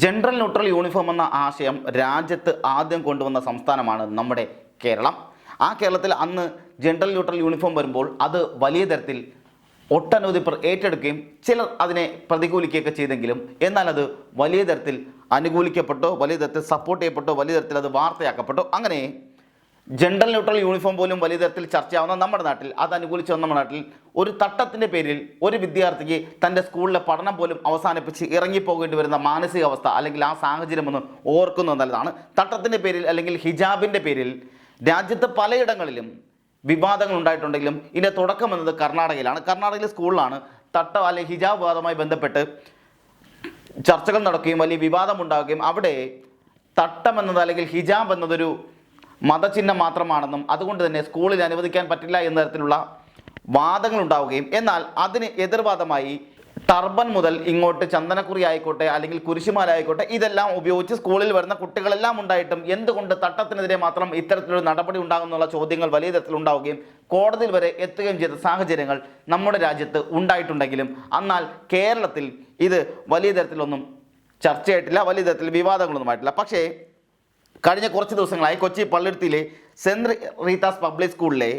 General neutral uniform എന്ന ആശയം രാജ്യത്ത് ആദ്യം കൊണ്ടുവന്ന സംസ്ഥാനമാണ് നമ്മുടെ കേരളം. ആ കേരളത്തിൽ അന്ന് ജനറൽ ന്യൂട്രൽ യൂണിഫോം വരുമ്പോൾ അത് വലിയ തരത്തിൽ ഒട്ടനവധി പേർ ഏറ്റെടുക്കുകയും ചിലർ അതിനെ പ്രതികൂലിക്കുകയൊക്കെ ചെയ്തെങ്കിലും എന്നാൽ അത് വലിയ തരത്തിൽ അനുകൂലിക്കപ്പെട്ടോ വലിയ തരത്തിൽ സപ്പോർട്ട് ചെയ്യപ്പെട്ടോ വലിയ തരത്തിൽ അത് വാർത്തയാക്കപ്പെട്ടോ അങ്ങനെ ജനറൽ ന്യൂട്രൽ യൂണിഫോം പോലും വലിയ തരത്തിൽ ചർച്ചയാവുന്ന നമ്മുടെ നാട്ടിൽ അത് അനുകൂലിച്ച് നമ്മുടെ നാട്ടിൽ ഒരു തട്ടത്തിന്റെ പേരിൽ ഒരു വിദ്യാർത്ഥിക്ക് തന്റെ സ്കൂളിലെ പഠനം പോലും അവസാനിപ്പിച്ച് ഇറങ്ങിപ്പോകേണ്ടി വരുന്ന മാനസികാവസ്ഥ അല്ലെങ്കിൽ ആ സാഹചര്യം ഒന്ന് ഓർക്കുന്നത് നല്ലതാണ് തട്ടത്തിന്റെ പേരിൽ അല്ലെങ്കിൽ ഹിജാബിന്റെ പേരിൽ രാജ്യത്ത് പലയിടങ്ങളിലും വിവാദങ്ങൾ ഉണ്ടായിട്ടുണ്ടെങ്കിലും ഇതിന്റെ തുടക്കം എന്നത് കർണാടകയിലാണ്. കർണാടകയിലെ സ്കൂളിലാണ് തട്ട അല്ലെങ്കിൽ ഹിജാബ് വിവാദവുമായി ബന്ധപ്പെട്ട് ചർച്ചകൾ നടക്കുകയും വലിയ വിവാദമുണ്ടാകുകയും അവിടെ തട്ടം എന്നത് അല്ലെങ്കിൽ ഹിജാബ് എന്നതൊരു മതചിഹ്നം മാത്രമാണെന്നും അതുകൊണ്ട് തന്നെ സ്കൂളിൽ അനുവദിക്കാൻ പറ്റില്ല എന്ന തരത്തിലുള്ള വാദങ്ങൾ ഉണ്ടാവുകയും എന്നാൽ അതിന് എതിർവാദമായി ടർബൻ മുതൽ ഇങ്ങോട്ട് ചന്ദനക്കുറി ആയിക്കോട്ടെ അല്ലെങ്കിൽ കുരിശുമാല ആയിക്കോട്ടെ ഇതെല്ലാം ഉപയോഗിച്ച് സ്കൂളിൽ വരുന്ന കുട്ടികളെല്ലാം ഉണ്ടായിട്ടും എന്തുകൊണ്ട് തട്ടത്തിനെതിരെ മാത്രം ഇത്തരത്തിലൊരു നടപടി ഉണ്ടാകുന്നുള്ള ചോദ്യങ്ങൾ വലിയ തരത്തിൽ ഉണ്ടാവുകയും കോടതിയിൽ വരെ എത്തുകയും ചെയ്ത സാഹചര്യങ്ങൾ നമ്മുടെ രാജ്യത്ത് ഉണ്ടായിട്ടുണ്ടെങ്കിലും എന്നാൽ കേരളത്തിൽ ഇത് വലിയ തരത്തിലൊന്നും ചർച്ചയായിട്ടില്ല വലിയ തരത്തിൽ വിവാദങ്ങളൊന്നുമായിട്ടില്ല പക്ഷേ കഴിഞ്ഞ കുറച്ച് ദിവസങ്ങളായി കൊച്ചി പള്ളിരുത്തിയിലെ സെന്റ് റീതാസ് പബ്ലിക് സ്കൂളിലെ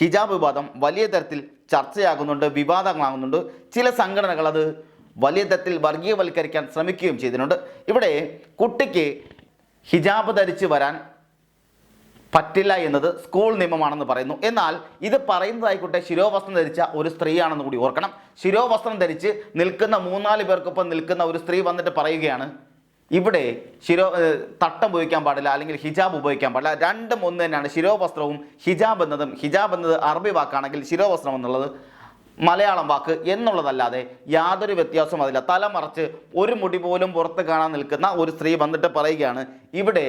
ഹിജാബ് വിവാദം വലിയ തരത്തിൽ ചർച്ചയാകുന്നുണ്ട് വിവാദങ്ങളാകുന്നുണ്ട്. ചില സംഘടനകൾ അത് വലിയ തരത്തിൽ വർഗീയവൽക്കരിക്കാൻ ശ്രമിക്കുകയും ചെയ്തിട്ടുണ്ട്. ഇവിടെ കുട്ടിക്ക് ഹിജാബ് ധരിച്ച് വരാൻ പറ്റില്ല എന്നത് സ്കൂൾ നിയമമാണെന്ന് പറയുന്നു. എന്നാൽ ഇത് പറയുന്നതായിക്കോട്ടെ ശിരോവസ്ത്രം ധരിച്ച ഒരു സ്ത്രീയാണെന്ന് കൂടി ഓർക്കണം. ശിരോവസ്ത്രം ധരിച്ച് നിൽക്കുന്ന മൂന്നാൽ പേർക്കൊപ്പം നിൽക്കുന്ന ഒരു സ്ത്രീ വന്നിട്ട് പറയുകയാണ് ഇവിടെ ശിരോ തട്ടം ഉപയോഗിക്കാൻ പാടില്ല അല്ലെങ്കിൽ ഹിജാബ് ഉപയോഗിക്കാൻ പാടില്ല. രണ്ടും ഒന്ന് തന്നെയാണ്. ശിരോവസ്ത്രവും ഹിജാബ് എന്നതും ഹിജാബ് എന്നത് അറബി വാക്കാണെങ്കിൽ ശിരോവസ്ത്രം എന്നുള്ളത് മലയാളം വാക്ക് എന്നുള്ളതല്ലാതെ യാതൊരു വ്യത്യാസവും അതില്ല. തലമറച്ച് ഒരു മുടി പോലും പുറത്ത് കാണാൻ നിൽക്കുന്ന ഒരു സ്ത്രീ വന്നിട്ട് പറയുകയാണ് ഇവിടെ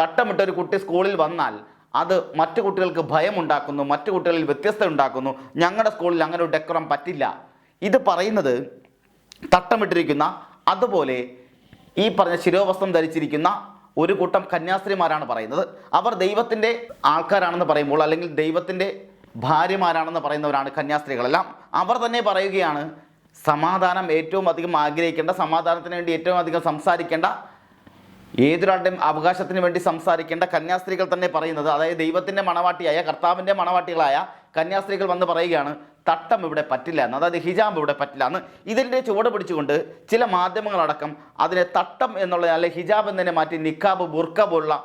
തട്ടമിട്ട ഒരു കുട്ടി സ്കൂളിൽ വന്നാൽ അത് മറ്റു കുട്ടികൾക്ക് ഭയമുണ്ടാക്കുന്നു മറ്റു കുട്ടികളിൽ വ്യത്യസ്തത ഉണ്ടാക്കുന്നു ഞങ്ങളുടെ സ്കൂളിൽ അങ്ങനെ ഒരു ഡെക്കറം പറ്റില്ല. ഇത് പറയുന്നത് തട്ടമിട്ടിരിക്കുന്ന അതുപോലെ ഈ പറഞ്ഞ ശിരോവസ്ത്രം ധരിച്ചിരിക്കുന്ന ഒരു കൂട്ടം കന്യാസ്ത്രീമാരാണ് പറയുന്നത്. അവർ ദൈവത്തിന്റെ ആൾക്കാരാണെന്ന് പറയുമ്പോൾ അല്ലെങ്കിൽ ദൈവത്തിന്റെ ഭാര്യമാരാണെന്ന് പറയുന്നവരാണ് കന്യാസ്ത്രീകളെല്ലാം. അവർ തന്നെ പറയുകയാണ് സമാധാനം ഏറ്റവും അധികം ആഗ്രഹിക്കേണ്ട സമാധാനത്തിന് വേണ്ടി ഏറ്റവും അധികം സംസാരിക്കേണ്ട ഏതൊരാളുടെയും അവകാശത്തിന് വേണ്ടി സംസാരിക്കേണ്ട കന്യാസ്ത്രീകൾ തന്നെ പറയുന്നത്. അതായത് ദൈവത്തിന്റെ മണവാട്ടിയായ കർത്താവിന്റെ മണവാട്ടികളായ കന്യാസ്ത്രീകൾ വന്ന് പറയുകയാണ് തട്ടം ഇവിടെ പറ്റില്ല എന്ന് അതായത് ഹിജാബ് ഇവിടെ പറ്റില്ല എന്ന് ഇതിന്റെ ചുവട് പിടിച്ചുകൊണ്ട് ചില മാധ്യമങ്ങളടക്കം അതിനെ തട്ടം എന്നുള്ള അല്ലെ ഹിജാബ് എന്നതിനെ മാറ്റി നിക്കാബ് ബുർക്ക പോലുള്ള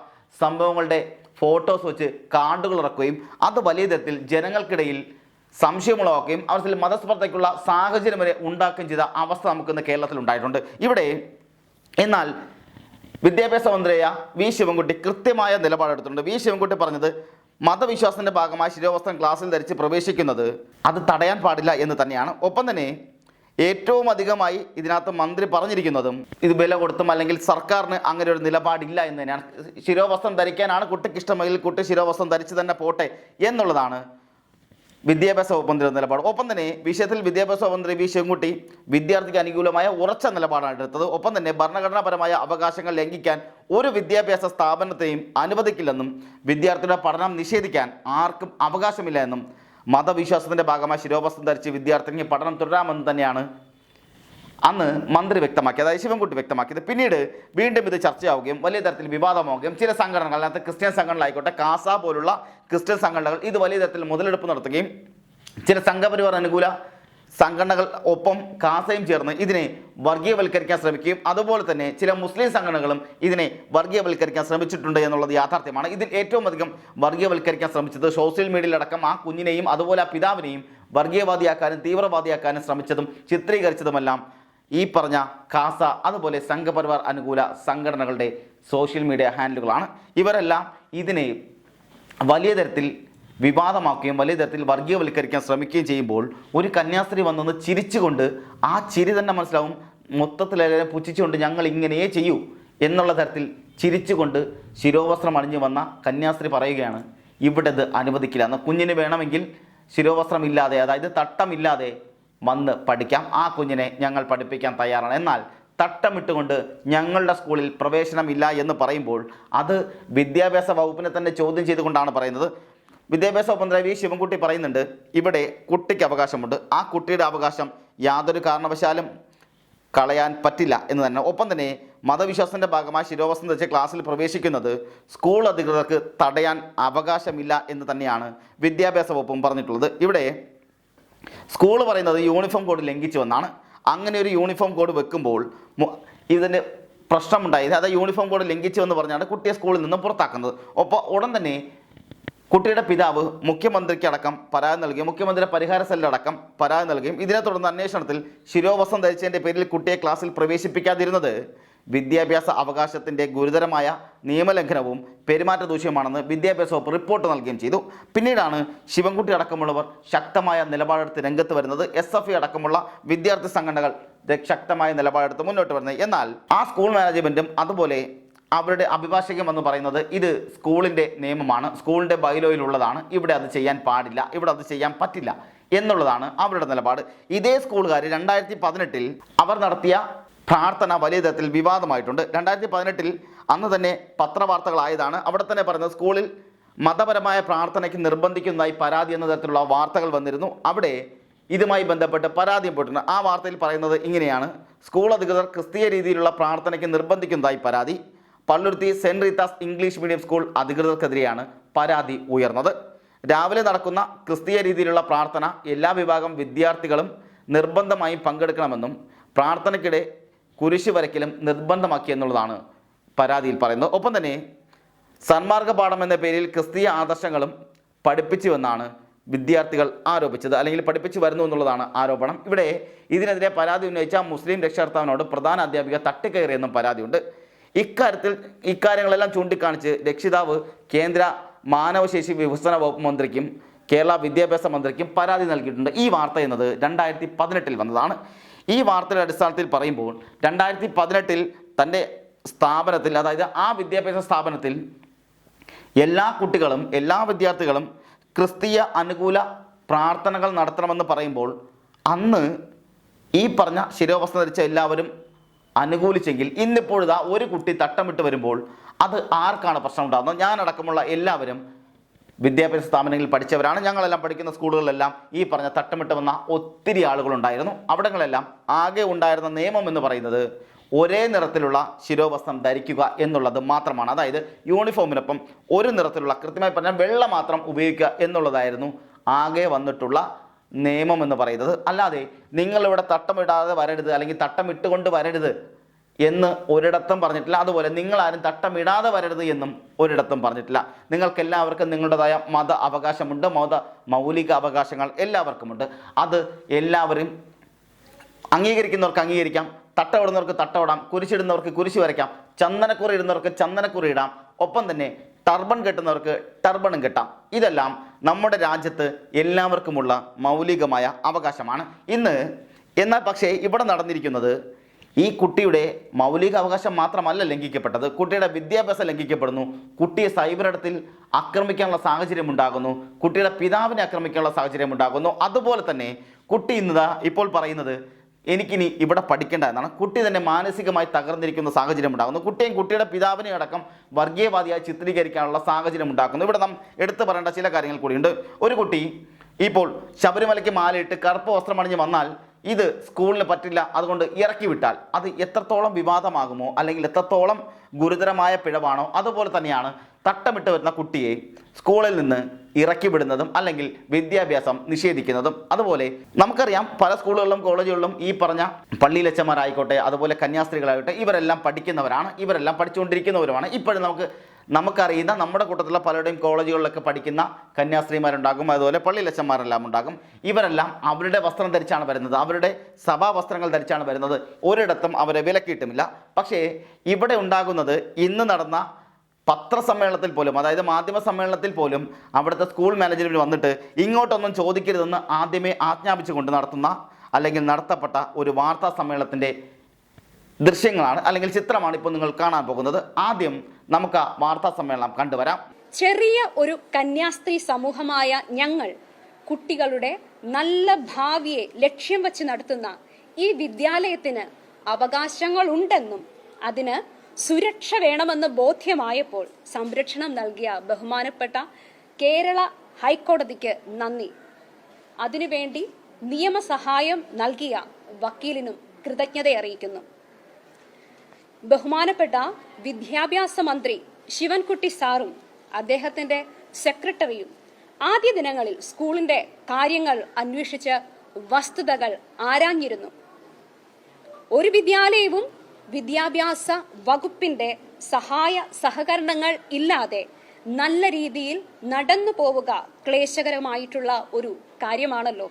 സംഭവങ്ങളുടെ ഫോട്ടോസ് വെച്ച് കാർഡുകൾ ഇറക്കുകയും അത് വലിയ തരത്തിൽ ജനങ്ങൾക്കിടയിൽ സംശയമുളവാക്കുകയും ചില മതസ്പർദ്ധയ്ക്കുള്ള സാഹചര്യം വരെ ഉണ്ടാക്കുകയും ചെയ്ത അവസ്ഥ നമുക്ക് ഇന്ന് കേരളത്തിൽ ഉണ്ടായിട്ടുണ്ട്. ഇവിടെ എന്നാൽ വിദ്യാഭ്യാസ മന്ത്രിയായ വി. ശിവൻകുട്ടി കൃത്യമായ നിലപാടെടുത്തിട്ടുണ്ട്. വി. ശിവൻകുട്ടി പറഞ്ഞത് മതവിശ്വാസത്തിന്റെ ഭാഗമായി ശിരോവസ്ത്രം ക്ലാസ്സിൽ ധരിച്ച് പ്രവേശിക്കുന്നത് അത് തടയാൻ പാടില്ല എന്ന് തന്നെയാണ്. ഒപ്പം തന്നെ ഏറ്റവും അധികമായി ഇതിനകത്ത് മന്ത്രി പറഞ്ഞിരിക്കുന്നതും ഇത് വില കൊടുത്തും അല്ലെങ്കിൽ സർക്കാരിന് അങ്ങനെ ഒരു നിലപാടില്ല എന്ന് തന്നെയാണ്. ശിരോവസ്ത്രം ധരിക്കാനാണ് കുട്ടിക്കിഷ്ടമെങ്കിൽ കുട്ടി ശിരോവസ്ത്രം ധരിച്ച് തന്നെ പോട്ടെ എന്നുള്ളതാണ് വിദ്യാഭ്യാസ വകുപ്പ് മന്ത്രിയുടെ നിലപാട്. ഒപ്പം തന്നെ വിഷയത്തിൽ വിദ്യാഭ്യാസ മന്ത്രി വി ശിവൻകുട്ടി വിദ്യാർത്ഥിക്ക് അനുകൂലമായ ഉറച്ച നിലപാടാണ് എടുത്തത്. ഒപ്പം തന്നെ ഭരണഘടനാപരമായ അവകാശങ്ങൾ ലംഘിക്കാൻ ഒരു വിദ്യാഭ്യാസ സ്ഥാപനത്തെയും അനുവദിക്കില്ലെന്നും വിദ്യാർത്ഥിയുടെ പഠനം നിഷേധിക്കാൻ ആർക്കും അവകാശമില്ല എന്നും മതവിശ്വാസത്തിന്റെ ഭാഗമായി ശിരോവസ്ത്രം ധരിച്ച് വിദ്യാർത്ഥിക്ക് പഠനം തുടരാമെന്ന് തന്നെയാണ് അന്ന് മന്ത്രി വ്യക്തമാക്കി അതായത് ശിവൻകുട്ടി വ്യക്തമാക്കിയത്. പിന്നീട് വീണ്ടും ഇത് ചർച്ചയാവുകയും വലിയ തരത്തിൽ വിവാദമാവുകയും ചില സംഘടനകൾ അതിനകത്ത് ക്രിസ്ത്യൻ സംഘടനകളായിക്കോട്ടെ കാസ പോലുള്ള ക്രിസ്ത്യൻ സംഘടനകൾ ഇത് വലിയ തരത്തിൽ മുതലെടുപ്പ് നടത്തുകയും ചില സംഘപരിവാർ അനുകൂല സംഘടനകൾ ഒപ്പം കാസയും ചേർന്ന് ഇതിനെ വർഗീയവൽക്കരിക്കാൻ ശ്രമിക്കുകയും അതുപോലെ തന്നെ ചില മുസ്ലിം സംഘടനകളും ഇതിനെ വർഗീയവൽക്കരിക്കാൻ ശ്രമിച്ചിട്ടുണ്ട് എന്നുള്ളത് യാഥാർത്ഥ്യമാണ്. ഇതിൽ ഏറ്റവും അധികം വർഗീയവൽക്കരിക്കാൻ ശ്രമിച്ചത് സോഷ്യൽ മീഡിയയിലടക്കം ആ കുഞ്ഞിനെയും അതുപോലെ ആ പിതാവിനെയും വർഗീയവാദിയാക്കാനും തീവ്രവാദിയാക്കാനും ശ്രമിച്ചതും ചിത്രീകരിച്ചതുമെല്ലാം ഈ പറഞ്ഞ കാസ അതുപോലെ സംഘപരിവാർ അനുകൂല സംഘടനകളുടെ സോഷ്യൽ മീഡിയ ഹാൻഡിലുകളാണ്. ഇവരെല്ലാം ഇതിനെ വലിയ തരത്തിൽ വിവാദമാക്കുകയും വലിയ തരത്തിൽ വർഗീയവൽക്കരിക്കാൻ ശ്രമിക്കുകയും ചെയ്യുമ്പോൾ ഒരു കന്യാസ്ത്രീ വന്നൊന്ന് ചിരിച്ചുകൊണ്ട് ആ ചിരി തന്നെ മനസ്സിലാവും മൊത്തത്തിലെല്ലാം പുച്ഛിച്ചുകൊണ്ട് ഞങ്ങൾ ഇങ്ങനെയേ ചെയ്യൂ എന്നുള്ള തരത്തിൽ ചിരിച്ചുകൊണ്ട് ശിരോവസ്ത്രം അണിഞ്ഞു വന്ന കന്യാസ്ത്രീ പറയുകയാണ് ഇവിടെ അത് അനുവദിക്കില്ല. എന്നാൽ കുഞ്ഞിന് വേണമെങ്കിൽ ശിരോവസ്ത്രമില്ലാതെ അതായത് തട്ടമില്ലാതെ വന്ന് പഠിക്കാം. ആ കുഞ്ഞിനെ ഞങ്ങൾ പഠിപ്പിക്കാൻ തയ്യാറാണ്. എന്നാൽ തട്ടമിട്ടുകൊണ്ട് ഞങ്ങളുടെ സ്കൂളിൽ പ്രവേശനമില്ല എന്ന് പറയുമ്പോൾ അത് വിദ്യാഭ്യാസ വകുപ്പിനെ തന്നെ ചോദ്യം ചെയ്തുകൊണ്ടാണ് പറയുന്നത്. വിദ്യാഭ്യാസ വകുപ്പ് മന്ത്രി വി. ശിവൻകുട്ടി പറയുന്നുണ്ട് ഇവിടെ കുട്ടിക്ക് അവകാശമുണ്ട്. ആ കുട്ടിയുടെ അവകാശം യാതൊരു കാരണവശാലും കളയാൻ പറ്റില്ല എന്ന് തന്നെ. ഒപ്പം തന്നെ മതവിശ്വാസത്തിന്റെ ഭാഗമായി ശിരോവസ്ത്രം ധരിച്ച് ക്ലാസ്സിൽ പ്രവേശിക്കുന്നത് സ്കൂൾ അധികൃതർക്ക് തടയാൻ അവകാശമില്ല എന്ന് തന്നെയാണ് വിദ്യാഭ്യാസ വകുപ്പും പറഞ്ഞിട്ടുള്ളത്. ഇവിടെ സ്കൂൾ പറയുന്നത് യൂണിഫോം കോഡ് ലംഘിച്ചുവെന്നാണ് അങ്ങനെ ഒരു യൂണിഫോം കോഡ് വെക്കുമ്പോൾ ഇതിന്റെ പ്രശ്നമുണ്ടായത് അത് യൂണിഫോം കോഡ് ലംഘിച്ചു എന്ന് പറഞ്ഞാണ് കുട്ടിയെ സ്കൂളിൽ നിന്നും പുറത്താക്കുന്നത്. ഒപ്പം ഉടൻ തന്നെ കുട്ടിയുടെ പിതാവ് മുഖ്യമന്ത്രിക്ക് അടക്കം പരാതി നൽകുകയും മുഖ്യമന്ത്രിയുടെ പരിഹാര സെല്ലടക്കം പരാതി നൽകുകയും ഇതിനെ തുടർന്ന് അന്വേഷണത്തിൽ ശിരോവസ്ത്രം ധരിച്ചതിന്റെ പേരിൽ കുട്ടിയെ ക്ലാസ്സിൽ പ്രവേശിപ്പിക്കാതിരുന്നത് വിദ്യാഭ്യാസ അവകാശത്തിന്റെ ഗുരുതരമായ നിയമലംഘനവും പെരുമാറ്റ ദൂഷ്യമാണെന്ന് വിദ്യാഭ്യാസ വകുപ്പ് റിപ്പോർട്ട് നൽകുകയും ചെയ്തു. പിന്നീടാണ് ശിവൻകുട്ടി അടക്കമുള്ളവർ ശക്തമായ നിലപാടെടുത്ത് രംഗത്ത് വരുന്നത് എസ് എഫ് അടക്കമുള്ള വിദ്യാർത്ഥി സംഘടനകൾ ശക്തമായ നിലപാടെടുത്ത് മുന്നോട്ട് വരുന്നത്. എന്നാൽ ആ സ്കൂൾ മാനേജ്മെന്റും അതുപോലെ അവരുടെ അഭിഭാഷകം എന്ന് പറയുന്നത് ഇത് സ്കൂളിന്റെ നിയമമാണ് സ്കൂളിന്റെ ബൈലോയിലുള്ളതാണ് ഇവിടെ അത് ചെയ്യാൻ പാടില്ല ഇവിടെ അത് ചെയ്യാൻ പറ്റില്ല എന്നുള്ളതാണ് അവരുടെ നിലപാട്. ഇതേ സ്കൂളുകാർ രണ്ടായിരത്തി പതിനെട്ടിൽ അവർ നടത്തിയ പ്രാർത്ഥന വലിയ തരത്തിൽ വിവാദമായിട്ടുണ്ട്. രണ്ടായിരത്തി പതിനെട്ടിൽ അന്ന് തന്നെ പത്രവാർത്തകളായതാണ്. അവിടെ തന്നെ പറയുന്നത് സ്കൂളിൽ മതപരമായ പ്രാർത്ഥനയ്ക്ക് നിർബന്ധിക്കുന്നതായി പരാതി എന്ന തരത്തിലുള്ള വാർത്തകൾ വന്നിരുന്നു. അവിടെ ഇതുമായി ബന്ധപ്പെട്ട് പരാതിപ്പെട്ടിട്ടുണ്ട് ആ വാർത്തയിൽ പറയുന്നത് ഇങ്ങനെയാണ്. സ്കൂൾ അധികൃതർ ക്രിസ്തീയ രീതിയിലുള്ള പ്രാർത്ഥനയ്ക്ക് നിർബന്ധിക്കുന്നതായി പരാതി. Palluruthy saint Rita's English medium school അധികൃതർക്കെതിരെയാണ് പരാതി ഉയർന്നത്. രാവിലെ നടക്കുന്ന ക്രിസ്തീയ രീതിയിലുള്ള പ്രാർത്ഥന എല്ലാ വിഭാഗം വിദ്യാർത്ഥികളും നിർബന്ധമായും പങ്കെടുക്കണമെന്നും പ്രാർത്ഥനയ്ക്കിടെ കുരിശ് വരയ്ക്കലും നിർബന്ധമാക്കി എന്നുള്ളതാണ് പരാതിയിൽ പറയുന്നത്. ഒപ്പം തന്നെ സന്മാർഗ പാഠം എന്ന പേരിൽ ക്രിസ്തീയ ആദർശങ്ങളും പഠിപ്പിച്ചുവെന്നാണ് വിദ്യാർത്ഥികൾ ആരോപിച്ചത്. അല്ലെങ്കിൽ പഠിപ്പിച്ചു വരുന്നു എന്നുള്ളതാണ് ആരോപണം. ഇവിടെ ഇതിനെതിരെ പരാതി ഉന്നയിച്ച മുസ്ലിം രക്ഷകർത്താവിനോട് പ്രധാന അധ്യാപിക തട്ടിക്കയറിയെന്നും പരാതിയുണ്ട്. ഇക്കാര്യത്തിൽ ഇക്കാര്യങ്ങളെല്ലാം ചൂണ്ടിക്കാണിച്ച് രക്ഷിതാവ് കേന്ദ്ര മാനവശേഷി വികസന വകുപ്പ് മന്ത്രിക്കും കേരള വിദ്യാഭ്യാസ മന്ത്രിക്കും പരാതി നൽകിയിട്ടുണ്ട്. ഈ വാർത്ത എന്നത് രണ്ടായിരത്തി പതിനെട്ടിൽ വന്നതാണ്. ഈ വാർത്തയുടെ അടിസ്ഥാനത്തിൽ പറയുമ്പോൾ രണ്ടായിരത്തി പതിനെട്ടിൽ തന്റെ സ്ഥാപനത്തിൽ അതായത് ആ വിദ്യാഭ്യാസ സ്ഥാപനത്തിൽ എല്ലാ കുട്ടികളും എല്ലാ വിദ്യാർത്ഥികളും ക്രിസ്തീയ അനുകൂല പ്രാർത്ഥനകൾ നടത്തണമെന്ന് പറയുമ്പോൾ അന്ന് ഈ പറഞ്ഞ ശിരോവസ്ത്രം ധരിച്ച എല്ലാവരും അനുകൂലിച്ചെങ്കിൽ ഇന്നിപ്പോഴിതാ ഒരു കുട്ടി തട്ടമിട്ട് വരുമ്പോൾ അത് ആർക്കാണ് പ്രശ്നം ഉണ്ടാകുന്നത്? ഞാനടക്കമുള്ള എല്ലാവരും വിദ്യാഭ്യാസ സ്ഥാപനങ്ങളിൽ പഠിച്ചവരാണ്. ഞങ്ങളെല്ലാം പഠിക്കുന്ന സ്കൂളുകളിലെല്ലാം ഈ പറഞ്ഞ തട്ടമിട്ട് വന്ന ഒത്തിരി ആളുകളുണ്ടായിരുന്നു. അവിടങ്ങളെല്ലാം ആകെ ഉണ്ടായിരുന്ന നിയമം എന്ന് പറയുന്നത് ഒരേ നിറത്തിലുള്ള ശിരോവസ്ത്രം ധരിക്കുക എന്നുള്ളത് മാത്രമാണ്. അതായത് യൂണിഫോമിനൊപ്പം ഒരു നിറത്തിലുള്ള കൃത്യമായി പറഞ്ഞാൽ വെള്ള മാത്രം ഉപയോഗിക്കുക എന്നുള്ളതായിരുന്നു ആകെ വന്നിട്ടുള്ള നിയമം എന്ന് പറയുന്നത്. അല്ലാതെ നിങ്ങളിവിടെ തട്ടമിടാതെ വരരുത് അല്ലെങ്കിൽ തട്ടമിട്ടുകൊണ്ട് വരരുത് എന്ന് ഒരിടത്തും പറഞ്ഞിട്ടില്ല. അതുപോലെ നിങ്ങളാരും തട്ടമിടാതെ വരരുത് എന്നും ഒരിടത്തും പറഞ്ഞിട്ടില്ല. നിങ്ങൾക്കെല്ലാവർക്കും നിങ്ങളുടേതായ മത അവകാശമുണ്ട്. മത മൗലിക അവകാശങ്ങൾ എല്ലാവർക്കുമുണ്ട്. അത് എല്ലാവരും അംഗീകരിക്കുന്നവർക്ക് അംഗീകരിക്കാം. തട്ടമിടുന്നവർക്ക് തട്ടമിടാം കുരിശിടുന്നവർക്ക് കുരിശ് വരയ്ക്കാം. ചന്ദനക്കുറി ഇടുന്നവർക്ക് ചന്ദനക്കുറി ഇടാം. ഒപ്പം തന്നെ ടർബൺ കെട്ടുന്നവർക്ക് ടർബണും കെട്ടാം. ഇതെല്ലാം നമ്മുടെ രാജ്യത്ത് എല്ലാവർക്കുമുള്ള മൗലികമായ അവകാശമാണ്. ഇന്ന് എന്നാൽ പക്ഷേ ഇവിടെ നടന്നിരിക്കുന്നത് ഈ കുട്ടിയുടെ മൗലിക അവകാശം മാത്രമല്ല ലംഘിക്കപ്പെട്ടത്. കുട്ടിയുടെ വിദ്യാഭ്യാസം ലംഘിക്കപ്പെടുന്നു. കുട്ടിയെ സൈബറിടത്തിൽ ആക്രമിക്കാനുള്ള സാഹചര്യം ഉണ്ടാകുന്നു. കുട്ടിയുടെ പിതാവിനെ ആക്രമിക്കാനുള്ള സാഹചര്യം ഉണ്ടാകുന്നു. അതുപോലെ തന്നെ കുട്ടി ഇന്നതാ ഇപ്പോൾ പറയുന്നത് എനിക്കിനി ഇവിടെ പഠിക്കേണ്ട എന്നാണ്. കുട്ടി തന്നെ മാനസികമായി തകർന്നിരിക്കുന്ന സാഹചര്യം ഉണ്ടാകുന്നു. കുട്ടിയും കുട്ടിയുടെ പിതാവിനെ അടക്കം വർഗീയവാദിയായി ചിത്രീകരിക്കാനുള്ള സാഹചര്യം ഉണ്ടാക്കുന്നു ഇവിടെ നാം എടുത്തു പറയേണ്ട ചില കാര്യങ്ങൾ കൂടിയുണ്ട്. ഒരു കുട്ടി ഇപ്പോൾ ശബരിമലയ്ക്ക് മാലയിട്ട് കറുപ്പ് വസ്ത്രമണിഞ്ഞ് വന്നാൽ ഇത് സ്കൂളിന് പറ്റില്ല അതുകൊണ്ട് ഇറക്കി വിട്ടാൽ അത് എത്രത്തോളം വിവാദമാകുമോ അല്ലെങ്കിൽ എത്രത്തോളം ഗുരുതരമായ പിഴവാണോ അതുപോലെ തന്നെയാണ് തട്ടമിട്ട് വരുന്ന കുട്ടിയെ സ്കൂളിൽ നിന്ന് ഇറക്കി വിടുന്നതും അല്ലെങ്കിൽ വിദ്യാഭ്യാസം നിഷേധിക്കുന്നതും. അതുപോലെ നമുക്കറിയാം പല സ്കൂളുകളിലും കോളേജുകളിലും ഈ പറഞ്ഞ പള്ളിയിലച്ചന്മാരായിക്കോട്ടെ അതുപോലെ കന്യാസ്ത്രീകളായിക്കോട്ടെ ഇവരെല്ലാം പഠിക്കുന്നവരാണ് ഇവരെല്ലാം പഠിച്ചുകൊണ്ടിരിക്കുന്നവരുമാണ്. ഇപ്പോഴും നമുക്ക് നമുക്കറിയുന്ന നമ്മുടെ കൂട്ടത്തിലുള്ള പലരുടെയും കോളേജുകളിലൊക്കെ പഠിക്കുന്ന കന്യാസ്ത്രീമാരുണ്ടാകും അതുപോലെ പള്ളിയിലച്ചന്മാരെല്ലാം ഉണ്ടാകും. ഇവരെല്ലാം അവരുടെ വസ്ത്രം ധരിച്ചാണ് വരുന്നത്. അവരുടെ സഭാ വസ്ത്രങ്ങൾ ധരിച്ചാണ് വരുന്നത്. ഒരിടത്തും അവരെ വിലക്കിയിട്ടുമില്ല പക്ഷേ ഇവിടെ ഉണ്ടാകുന്നത് ഇന്ന് നടന്ന പത്രസമ്മേളനത്തിൽ പോലും അതായത് മാധ്യമ സമ്മേളനത്തിൽ പോലും അവിടുത്തെ സ്കൂൾ മാനേജ്മെന്റ് വന്നിട്ട് ഇങ്ങോട്ടൊന്നും ചോദിക്കരുതെന്ന് ആദ്യമേ ആജ്ഞാപിച്ചുകൊണ്ട് നടത്തുന്ന അല്ലെങ്കിൽ നടത്തപ്പെട്ട ഒരു വാർത്താ സമ്മേളനത്തിന്റെ ദൃശ്യങ്ങളാണ് അല്ലെങ്കിൽ ചിത്രമാണ് ഇപ്പോൾ നിങ്ങൾ കാണാൻ പോകുന്നത്. ആദ്യം നമുക്ക് വാർത്താ സമ്മേളനം കണ്ടുവരാം. ചെറിയ ഒരു കന്യാസ്ത്രീ സമൂഹമായ ഞങ്ങൾ കുട്ടികളുടെ നല്ല ഭാവിയെ ലക്ഷ്യം വെച്ച് നടത്തുന്ന ഈ വിദ്യാലയത്തിന് അവകാശങ്ങളുണ്ടെന്നും അതിന് സുരക്ഷ വേണമെന്ന് ബോധ്യമായപ്പോൾ സംരക്ഷണം നൽകിയ ബഹുമാനപ്പെട്ട കേരള ഹൈക്കോടതിക്ക് നന്ദി. അതിനുവേണ്ടി നിയമസഹായം നൽകിയ വക്കീലിനും കൃതജ്ഞത അറിയിക്കുന്നു ബഹുമാനപ്പെട്ട വിദ്യാഭ്യാസ മന്ത്രി ശിവൻകുട്ടി സാറും അദ്ദേഹത്തിന്റെ സെക്രട്ടറിയും ആദ്യ ദിനങ്ങളിൽ സ്കൂളിന്റെ കാര്യങ്ങൾ അന്വേഷിച്ച് വസ്തുതകൾ ആരാഞ്ഞിരുന്നു. ഒരു വിദ്യാലയവും വിദ്യാഭ്യാസ വകുപ്പിന്റെ സഹായ സഹകരണങ്ങൾ ഇല്ലാതെ നല്ല രീതിയിൽ നടന്നു പോവുക ക്ലേശകരമായിട്ടുള്ള ഒരു കാര്യമാണല്ലോ.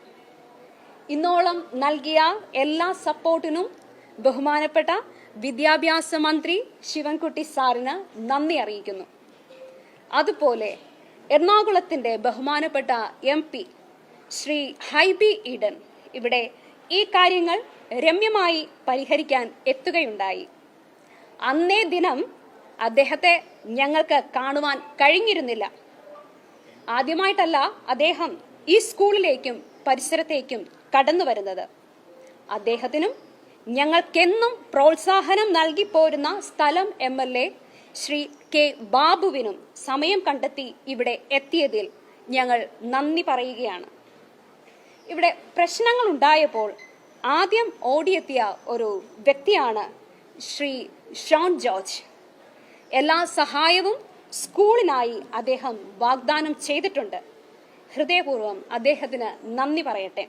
ഇന്നോളം നൽകിയ എല്ലാ സപ്പോർട്ടിനും ബഹുമാനപ്പെട്ട വിദ്യാഭ്യാസ മന്ത്രി ശിവൻകുട്ടി സാറിന് നന്ദി അറിയിക്കുന്നു. അതുപോലെ എറണാകുളത്തിന്റെ ബഹുമാനപ്പെട്ട എം പി ശ്രീ ഹൈബി ഈഡൻ ഇവിടെ ഈ കാര്യങ്ങൾ രമ്യമായി പരിഹരിക്കാൻ എത്തുകയുണ്ടായി. അന്നേ ദിനം അദ്ദേഹത്തെ ഞങ്ങൾക്ക് കാണുവാൻ കഴിഞ്ഞിരുന്നില്ല. ആദ്യമായിട്ടല്ല അദ്ദേഹം ഈ സ്കൂളിലേക്കും പരിസരത്തേക്കും കടന്നു വരുന്നത് അദ്ദേഹത്തിനും ഞങ്ങൾക്കെന്നും പ്രോത്സാഹനം നൽകി പോരുന്ന സ്ഥലം M L A Shri K ബാബുവിനും സമയം കണ്ടെത്തി ഇവിടെ എത്തിയതിൽ ഞങ്ങൾ നന്ദി പറയുകയാണ്. ഇവിടെ പ്രശ്നങ്ങൾ ഉണ്ടായപ്പോൾ ആദ്യം ഓടിയെത്തിയ ഒരു വ്യക്തിയാണ് ശ്രീ ഷോൺ ജോർജ്. എല്ലാ സഹായവും സ്കൂളിനായി അദ്ദേഹം വാഗ്ദാനം ചെയ്തിട്ടുണ്ട്. ഹൃദയപൂർവം അദ്ദേഹത്തിന് നന്ദി പറയട്ടെ.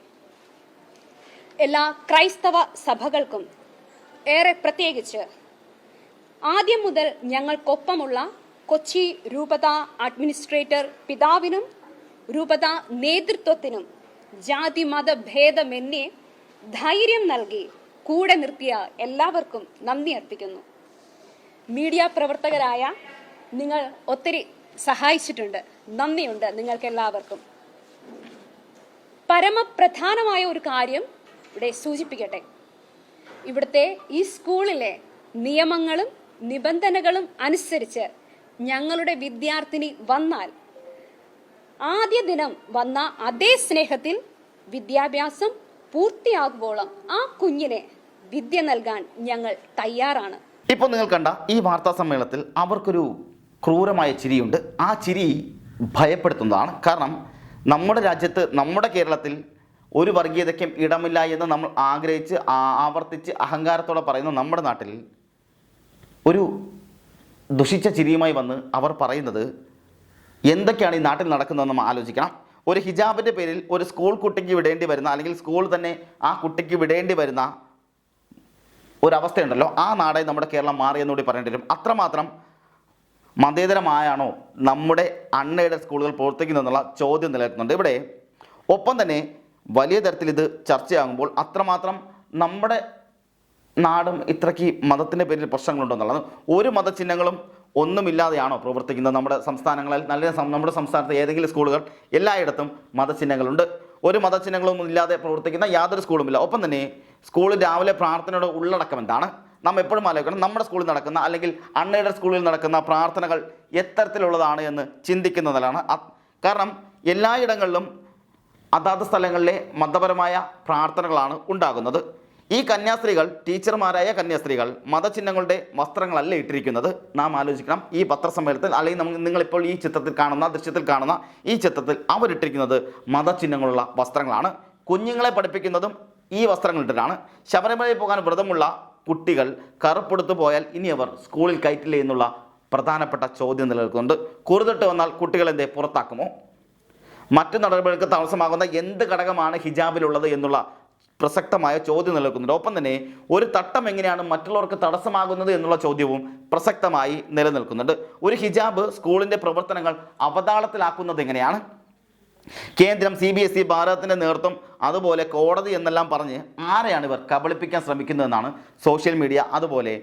എല്ലാ ക്രൈസ്തവ സഭകൾക്കും ഏറെ പ്രത്യേകിച്ച് ആദ്യം മുതൽ ഞങ്ങൾക്കൊപ്പമുള്ള കൊച്ചി രൂപത അഡ്മിനിസ്ട്രേറ്റർ പിതാവിനും രൂപത നേതൃത്വത്തിനും ജാതി മത ഭേദമെന്നേ ധൈര്യം നൽകി കൂടെ നിർത്തിയ എല്ലാവർക്കും നന്ദി അർപ്പിക്കുന്നു. മീഡിയ പ്രവർത്തകരായ നിങ്ങൾ ഒത്തിരി സഹായിച്ചിട്ടുണ്ട്. നന്ദിയുണ്ട് നിങ്ങൾക്ക് എല്ലാവർക്കും പരമപ്രധാനമായ ഒരു കാര്യം ഇവിടെ സൂചിപ്പിക്കട്ടെ. ഇവിടുത്തെ ഈ സ്കൂളിലെ നിയമങ്ങളും നിബന്ധനകളും അനുസരിച്ച് ഞങ്ങളുടെ വിദ്യാർത്ഥിനി വന്നാൽ ആദ്യ ദിനം വന്ന അതേ സ്നേഹത്തിൽ വിദ്യാഭ്യാസം പൂർത്തിയാകുമ്പോളും ആ കുഞ്ഞിനെ വിദ്യ നൽകാൻ ഞങ്ങൾ തയ്യാറാണ്. ഇപ്പോൾ നിങ്ങൾ കണ്ട ഈ വാർത്താ സമ്മേളനത്തിൽ അവർക്കൊരു ക്രൂരമായ ചിരിയുണ്ട്. ആ ചിരി ഭയപ്പെടുത്തുന്നതാണ്. കാരണം നമ്മുടെ രാജ്യത്ത് നമ്മുടെ കേരളത്തിൽ ഒരു വർഗീയതയ്ക്കും ഇടമില്ല എന്ന് നമ്മൾ ആഗ്രഹിച്ച് ആവർത്തിച്ച് അഹങ്കാരത്തോടെ പറയുന്ന നമ്മുടെ നാട്ടിൽ ഒരു ദുഷിച്ച ചിരിയുമായി വന്ന് അവർ പറയുന്നത് എന്തൊക്കെയാണ് ഈ നാട്ടിൽ നടക്കുന്നതെന്ന് നമ്മൾ ആലോചിക്കണം. ഒരു ഹിജാബിന്റെ പേരിൽ ഒരു സ്കൂൾ കുട്ടിക്ക് വിടേണ്ടി വരുന്ന അല്ലെങ്കിൽ സ്കൂൾ തന്നെ ആ കുട്ടിക്ക് വിടേണ്ടി വരുന്ന ഒരവസ്ഥയുണ്ടല്ലോ. ആ നാടായി നമ്മുടെ കേരളം മാറിയെന്നുകൂടി പറയേണ്ടി വരും. അത്രമാത്രം മതേതരമായാണോ നമ്മുടെ അണ്ണയുടെ സ്കൂളുകൾ പ്രവർത്തിക്കുന്നതെന്നുള്ള ചോദ്യം നിലനിൽക്കുന്നുണ്ട് ഇവിടെ ഒപ്പം തന്നെ വലിയ തരത്തിൽ ഇത് ചർച്ചയാകുമ്പോൾ അത്രമാത്രം നമ്മുടെ നാടും ഇത്രയ്ക്ക് മതത്തിന്റെ പേരിൽ പ്രശ്നങ്ങളുണ്ടെന്നുള്ളത് ഒരു മതചിഹ്നങ്ങളും ഒന്നുമില്ലാതെയാണോ പ്രവർത്തിക്കുന്നത്? നമ്മുടെ സംസ്ഥാനങ്ങളിൽ നല്ല നമ്മുടെ സംസ്ഥാനത്തെ ഏതെങ്കിലും സ്കൂളുകൾ എല്ലായിടത്തും മതചിഹ്നങ്ങളുണ്ട്. ഒരു മതചിഹ്നങ്ങളും ഇല്ലാതെ പ്രവർത്തിക്കുന്ന യാതൊരു സ്കൂളുമില്ല. ഒപ്പം തന്നെ സ്കൂളിൽ രാവിലെ പ്രാർത്ഥനയുടെ ഉള്ളടക്കം എന്താണ്? നാം എപ്പോഴും ആലോചിക്കണം നമ്മുടെ സ്കൂളിൽ നടക്കുന്ന അല്ലെങ്കിൽ അൺഎയ്ഡഡ് സ്കൂളിൽ നടക്കുന്ന പ്രാർത്ഥനകൾ എത്തരത്തിലുള്ളതാണ് എന്ന് ചിന്തിക്കുന്നതിലാണ്. കാരണം എല്ലായിടങ്ങളിലും അതാത് സ്ഥലങ്ങളിലെ മതപരമായ പ്രാർത്ഥനകളാണ് ഉണ്ടാകുന്നത്. ഈ കന്യാസ്ത്രീകൾ ടീച്ചർമാരായ കന്യാസ്ത്രീകൾ മതചിഹ്നങ്ങളുടെ വസ്ത്രങ്ങളല്ല ഇട്ടിരിക്കുന്നത്? നാം ആലോചിക്കണം. ഈ പത്രസമ്മേളനത്തിൽ അല്ലെങ്കിൽ നമുക്ക് നിങ്ങളിപ്പോൾ ഈ ചിത്രത്തിൽ കാണുന്ന ദൃശ്യത്തിൽ കാണുന്ന ഈ ചിത്രത്തിൽ അവരിട്ടിരിക്കുന്നത് മതചിഹ്നങ്ങളുള്ള വസ്ത്രങ്ങളാണ്. കുഞ്ഞുങ്ങളെ പഠിപ്പിക്കുന്നതും ഈ വസ്ത്രങ്ങളിട്ടിട്ടാണ് ശബരിമലയിൽ പോകാൻ വ്രതമുള്ള കുട്ടികൾ കറുപ്പെടുത്തു പോയാൽ ഇനി അവർ സ്കൂളിൽ കയറ്റില്ല എന്നുള്ള പ്രധാനപ്പെട്ട ചോദ്യം നിലനിൽക്കുന്നുണ്ട്. കുറുതിട്ട് വന്നാൽ കുട്ടികളെന്തേ? പുറത്താക്കുമോ? മറ്റു നടപടികൾക്ക് തടസ്സമാകുന്ന എന്ത് ഘടകമാണ് ഹിജാബിലുള്ളത് എന്നുള്ള പ്രസക്തമായ ചോദ്യം നിലനിൽക്കുന്നുണ്ട്. ഒപ്പം തന്നെ ഒരു തട്ടം എങ്ങനെയാണ് മറ്റുള്ളവർക്ക് തടസ്സമാകുന്നത് എന്നുള്ള ചോദ്യവും പ്രസക്തമായി നിലനിൽക്കുന്നുണ്ട്. ഒരു ഹിജാബ് സ്കൂളിന്റെ പ്രവർത്തനങ്ങൾ അവതാളത്തിലാക്കുന്നത് എങ്ങനെയാണ്? കേന്ദ്രം സി ബി എസ് ഇ ഭാരതത്തിന്റെ നേതൃത്വം അതുപോലെ കോടതി എന്നെല്ലാം പറഞ്ഞ് ആരെയാണ് ഇവർ കബളിപ്പിക്കാൻ ശ്രമിക്കുന്നതെന്നാണ് സോഷ്യൽ മീഡിയ അതുപോലെ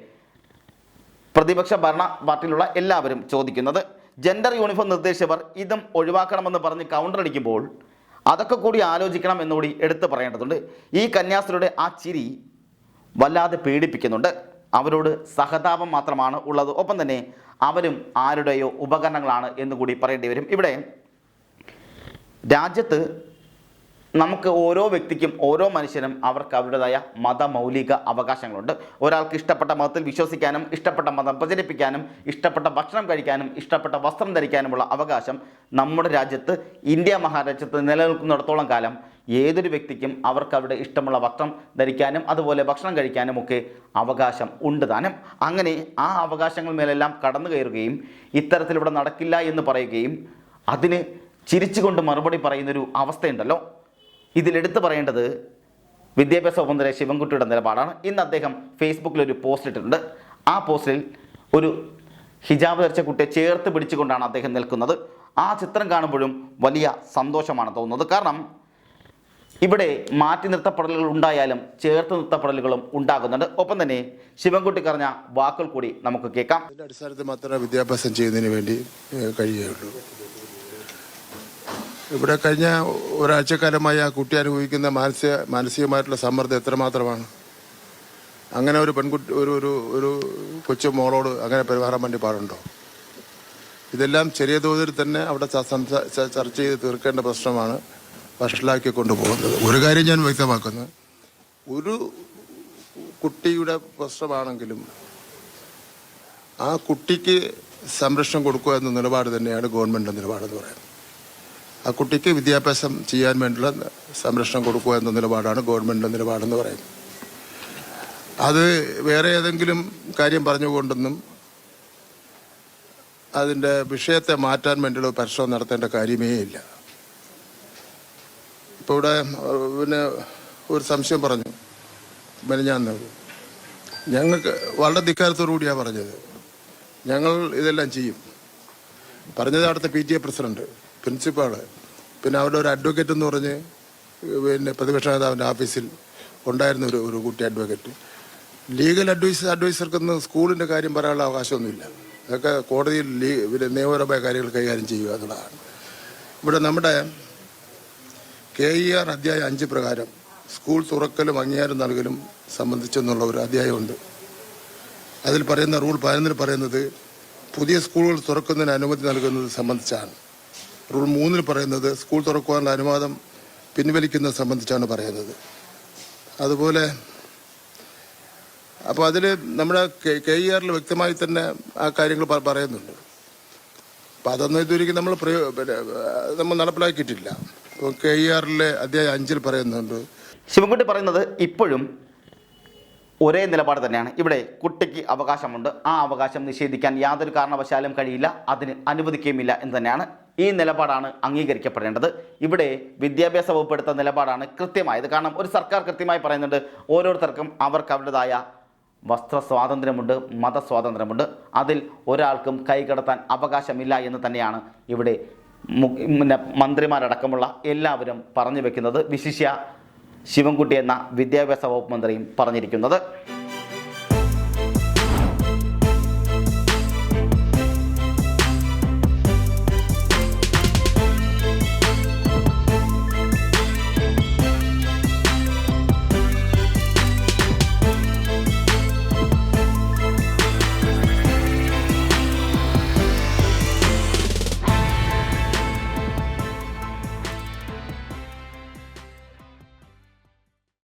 പ്രതിപക്ഷ ഭരണ പാർട്ടിയിലുള്ള എല്ലാവരും ചോദിക്കുന്നത്. ജെൻഡർ യൂണിഫോം നിർദ്ദേശിച്ചവർ ഇതും ഒഴിവാക്കണമെന്ന് പറഞ്ഞ് കൗണ്ടർ അടിക്കുമ്പോൾ അതൊക്കെ കൂടി ആലോചിക്കണം എന്നുകൂടി എടുത്തു പറയേണ്ടതുണ്ട്. ഈ കന്യാസ്ത്രീയുടെ ആ ചിരി വല്ലാതെ പീഡിപ്പിക്കുന്നുണ്ട്. അവരോട് സഹതാപം മാത്രമാണ് ഉള്ളത്. ഒപ്പം തന്നെ അവരും ആരുടെയോ ഉപകരണങ്ങളാണ് എന്നുകൂടി പറയേണ്ടി വരും. ഇവിടെ രാജ്യത്ത് നമുക്ക് ഓരോ വ്യക്തിക്കും ഓരോ മനുഷ്യനും അവർക്ക് അവരുടേതായ മതമൗലിക അവകാശങ്ങളുണ്ട്. ഒരാൾക്ക് ഇഷ്ടപ്പെട്ട മതത്തിൽ വിശ്വസിക്കാനും ഇഷ്ടപ്പെട്ട മതം പ്രചരിപ്പിക്കാനും ഇഷ്ടപ്പെട്ട ഭക്ഷണം കഴിക്കാനും ഇഷ്ടപ്പെട്ട വസ്ത്രം ധരിക്കാനുമുള്ള അവകാശം നമ്മുടെ രാജ്യത്ത് ഇന്ത്യ മഹാരാജ്യത്ത് നിലനിൽക്കുന്നിടത്തോളം കാലം ഏതൊരു വ്യക്തിക്കും അവർക്ക് അവരുടെ ഇഷ്ടമുള്ള വസ്ത്രം ധരിക്കാനും അതുപോലെ ഭക്ഷണം കഴിക്കാനും ഒക്കെ അവകാശം ഉണ്ട് താനും. അങ്ങനെ ആ അവകാശങ്ങൾ മേലെല്ലാം കടന്നു കയറുകയും ഇത്തരത്തിൽ നടക്കില്ല എന്ന് പറയുകയും അതിന് ചിരിച്ചുകൊണ്ട് മറുപടി പറയുന്നൊരു അവസ്ഥയുണ്ടല്ലോ. ഇതിലെടുത്ത് പറയേണ്ടത് വിദ്യാഭ്യാസ വകുപ്പ് മന്ത്രി ശിവൻകുട്ടിയുടെ നിലപാടാണ്. ഇന്ന് അദ്ദേഹം ഫേസ്ബുക്കിൽ ഒരു പോസ്റ്റ് ഇട്ടിട്ടുണ്ട്. ആ പോസ്റ്റിൽ ഒരു ഹിജാബ് ധരിച്ച കുട്ടിയെ ചേർത്ത് പിടിച്ചുകൊണ്ടാണ് അദ്ദേഹം നിൽക്കുന്നത്. ആ ചിത്രം കാണുമ്പോഴും വലിയ സന്തോഷമാണ് തോന്നുന്നത്. കാരണം ഇവിടെ മാറ്റി നിർത്തപ്പെടലുകൾ ഉണ്ടായാലും ചേർത്ത് നിർത്തപ്പെടലുകളും ഉണ്ടാകുന്നുണ്ട്. ഒപ്പം തന്നെ ശിവൻകുട്ടി പറഞ്ഞ വാക്കുകൾ കൂടി നമുക്ക് കേൾക്കാം. അടിസ്ഥാനത്തിൽ മാത്രമേ വിദ്യാഭ്യാസം ചെയ്യുന്നതിന് വേണ്ടി കഴിയുകയുള്ളൂ. ഇവിടെ കഴിഞ്ഞ ഒരാഴ്ചക്കാലമായി ആ കുട്ടി അനുഭവിക്കുന്ന മാനസിക മാനസികമായിട്ടുള്ള സമ്മർദ്ദം എത്രമാത്രമാണ്? അങ്ങനെ ഒരു പെൺകുട്ടി ഒരു ഒരു ഒരു കൊച്ചു മോളോട് അങ്ങനെ പെരുമാറാൻ വേണ്ടി പാടുണ്ടോ? ഇതെല്ലാം ചെറിയ തോതിൽ തന്നെ അവിടെ ചർച്ച ചെയ്ത് തീർക്കേണ്ട പ്രശ്നമാണ് വഷളാക്കി കൊണ്ടുപോകുന്നത്. ഒരു കാര്യം ഞാൻ വ്യക്തമാക്കുന്നത് ഒരു കുട്ടിയുടെ പ്രശ്നമാണെങ്കിലും ആ കുട്ടിക്ക് സംരക്ഷണം കൊടുക്കുക എന്ന നിലപാട് തന്നെയാണ് ഗവൺമെന്റ് നിലപാടെന്ന് പറയുന്നത്. ആ കുട്ടിക്ക് വിദ്യാഭ്യാസം ചെയ്യാൻ വേണ്ടിയുള്ള സംരക്ഷണം കൊടുക്കുക എന്ന നിലപാടാണ് ഗവൺമെന്റിന്റെ നിലപാടെന്ന് പറയുന്നത്. അത് വേറെ ഏതെങ്കിലും കാര്യം പറഞ്ഞുകൊണ്ടൊന്നും അതിന്റെ വിഷയത്തെ മാറ്റാൻ വേണ്ടിയുള്ള പരിശ്രമം നടത്തേണ്ട കാര്യമേ ഇല്ല. ഇപ്പോൾ ഇവിടെ പിന്നെ ഒരു സംശയം പറഞ്ഞു. മെനഞ്ഞാന്ന് ഞങ്ങൾക്ക് വളരെ ധിക്കാരത്തോടു കൂടിയാണ് പറഞ്ഞത്. ഞങ്ങൾ ഇതെല്ലാം ചെയ്യും. പറഞ്ഞത് അവിടുത്തെ P T A president. Principal. പിന്നെ അവിടെ ഒരു അഡ്വക്കേറ്റ് എന്ന് പറഞ്ഞ് പിന്നെ പ്രതിപക്ഷ നേതാവിന്റെ ഓഫീസിൽ ഉണ്ടായിരുന്ന ഒരു ഒരു കുട്ടി അഡ്വക്കേറ്റ് ലീഗൽ അഡ്വൈസ് അഡ്വൈസർക്കൊന്നും സ്കൂളിന്റെ കാര്യം പറയാനുള്ള അവകാശമൊന്നുമില്ല. അതൊക്കെ കോടതിയിൽ ലീ പിന്നെ നിയമപരമായ കാര്യങ്ങൾ കൈകാര്യം ചെയ്യുക എന്നുള്ളതാണ്. ഇവിടെ നമ്മുടെ കെ ഇ ആർ അധ്യായം അഞ്ച് പ്രകാരം സ്കൂൾ തുറക്കലും അംഗീകാരം നൽകലും സംബന്ധിച്ചെന്നുള്ള ഒരു അധ്യായമുണ്ട്. അതിൽ പറയുന്ന റൂൾ പതിനൊന്നിൽ പറയുന്നത് പുതിയ സ്കൂളുകൾ തുറക്കുന്നതിന് അനുമതി നൽകുന്നത് സംബന്ധിച്ചാണ്. റൂൾ മൂന്നിൽ പറയുന്നത് സ്കൂൾ തുറക്കുവാനുള്ള അനുവാദം പിൻവലിക്കുന്നത് സംബന്ധിച്ചാണ് പറയുന്നത്. അതുപോലെ അപ്പോൾ അതിൽ നമ്മുടെ കെ ഇ ആറിൽ വ്യക്തമായി തന്നെ ആ കാര്യങ്ങൾ പറയുന്നുണ്ട്. അപ്പോൾ അതൊന്നും ഇതുവരെയും നമ്മൾ പ്രയോ നമ്മൾ നടപ്പിലാക്കിയിട്ടില്ല. അപ്പോൾ കെ ഇ ആറിലെ അധ്യായം അഞ്ചിൽ പറയുന്നുണ്ട്. ശിവൻകുട്ടി പറയുന്നത് ഇപ്പോഴും ഒരേ നിലപാട് തന്നെയാണ്. ഇവിടെ കുട്ടിക്ക് അവകാശമുണ്ട്. ആ അവകാശം നിഷേധിക്കാൻ യാതൊരു കാരണവശാലും കഴിയില്ല. അതിന് അനുവദിക്കുകയുമില്ല എന്ന് തന്നെയാണ് ഈ നിലപാടാണ് അംഗീകരിക്കപ്പെടേണ്ടത്. ഇവിടെ വിദ്യാഭ്യാസ വകുപ്പ് എടുത്ത നിലപാടാണ് കൃത്യമായത്. കാരണം ഒരു സർക്കാർ കൃത്യമായി പറയുന്നുണ്ട് ഓരോരുത്തർക്കും അവർക്ക് അവരുടേതായ വസ്ത്ര സ്വാതന്ത്ര്യമുണ്ട് മതസ്വാതന്ത്ര്യമുണ്ട് അതിൽ ഒരാൾക്കും കൈകടത്താൻ അവകാശമില്ല എന്ന് തന്നെയാണ് ഇവിടെ മന്ത്രിമാരടക്കമുള്ള എല്ലാവരും പറഞ്ഞു വെക്കുന്നത്. വിശിഷ്യ ശിവൻകുട്ടി എന്ന വിദ്യാഭ്യാസ വകുപ്പ് മന്ത്രിയും പറഞ്ഞിരിക്കുന്നത്.